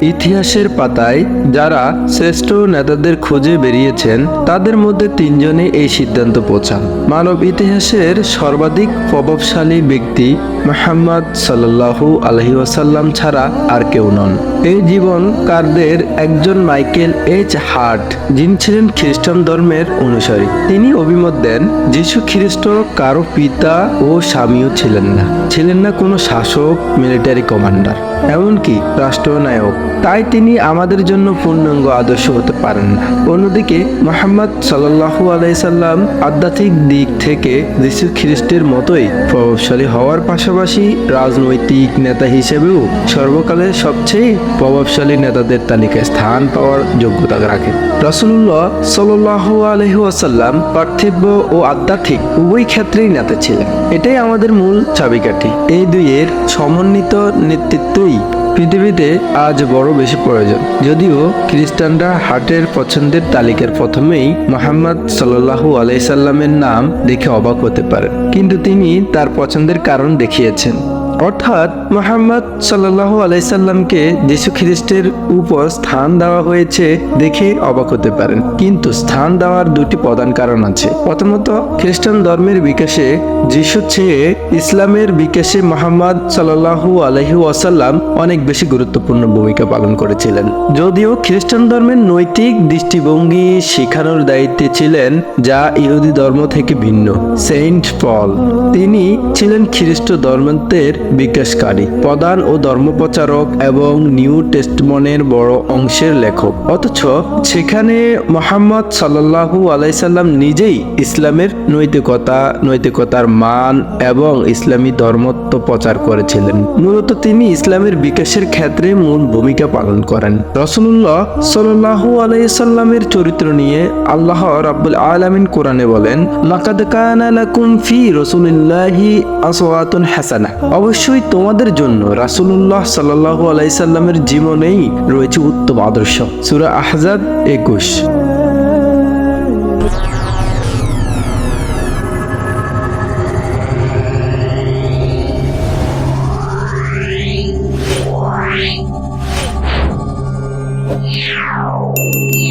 ইতিহাসের পাতায় যারা শ্রেষ্ঠ নেতাদের খুঁজে বেরিয়েছেন, তাদের মধ্যে তিনজনে এই সিদ্ধান্ত পৌঁছান। মানব ইতিহাসের সর্বাধিক প্রভাবশালী ব্যক্তি মোহাম্মদ আলহি ওয়াসাল্লাম ছাড়া আর কেউ নন। এই জীবন কারদের একজন মাইকেল এইচ হার্ট, যিনি ছিলেন খ্রিস্টান ধর্মের অনুসারী। তিনি অভিমত দেন, যীশু খ্রিস্ট কারও পিতা ও স্বামীও ছিলেন না। ছিলেন না কোনো শাসক, মিলিটারি কমান্ডার। এমনকি রাষ্ট্রনায়ক তাই তিনি আমাদের জন্য পূর্ণাঙ্গ আদর্শ হতে পারেন না। অন্যদিকে মোহাম্মদ সাল্লাহু আলাইসাল্লাম আধ্যাত্মিক দিক থেকে যীশু খ্রিস্টের মতোই প্রভাবশালী হওয়ার পাশাপাশি রাজনৈতিক নেতা হিসেবেও সর্বকালের সবচেয়ে প্রভাবশালী নেতাদের তালিকায় স্থান পাওয়ার যোগ্যতা রাখেন। রসুল্লাহ সাল্লাহ আলহি আসাল্লাম পার্থিব্য ও আধ্যাত্মিক উভয় ক্ষেত্রেই নেতা ছিলেন। এটাই আমাদের মূল চাবিকাঠি। এই দুইয়ের সমন্বিত নেতৃত্বই পৃথিবীতে আজ বড় বেশি প্রয়োজন। যদিও খ্রিস্টানরা হার্টের পছন্দের তালিকার প্রথমেই মোহাম্মদ সাল্লাহু আলাইসাল্লামের নাম দেখে অবাক হতে পারে কিন্তু তিনি তার পছন্দের কারণ দেখিয়েছেন। অর্থাৎ মোহাম্মদ সাল্লাহ আলাইসাল্লামকে যীশু খ্রিস্টের উপর স্থান দেওয়া হয়েছে দেখে অবাক হতে পারেন। কিন্তু স্থান দেওয়ার দুটি প্রধান কারণ আছে। প্রথমত, খ্রিস্টান ধর্মের বিকাশে যিশু চেয়ে ইসলামের বিকাশে মোহাম্মদ সাল্লাহু আলহি ওয়াসাল্লাম অনেক বেশি গুরুত্বপূর্ণ ভূমিকা পালন করেছিলেন। যদিও খ্রিস্টান ধর্মের নৈতিক দৃষ্টিভঙ্গি শেখানোর দায়িত্বে ছিলেন, যা ইহুদি ধর্ম থেকে ভিন্ন। সেন্ট পল, তিনি ছিলেন খ্রিস্ট ধর্মের বিকাশকারী, প্রধান ও ধর্মপ্রচারক এবং নিউ টেস্টমনের বড় অংশের লেখক। অথচ সেখানে মোহাম্মদ সাল্লাহু আলাইসাল্লাম নিজেই ইসলামের নৈতিকতা, নৈতিকতার মান এবং ইসলামী ধর্মত্ব প্রচার করেছিলেন। মূলত তিনি ইসলামের বিকাশের ক্ষেত্রে মূল ভূমিকা পালন করেন। রসুল্লাহ সাল্লাহু আলাইসাল্লামের চরিত্র নিয়ে আল্লাহ রাব্বুল আলামিন কোরআনে বলেন, লাকাদ কানা লাকুম ফি রাসূলিল্লাহি আসওয়াতুন হাসানা। অবশ্যই তোমাদের জন্য রাসুল্লাহ সাল্লাহ আলাইসাল্লামের জীবনেই রয়েছে উত্তম আদর্শ সুরা আহজাদ একুশ Yeah.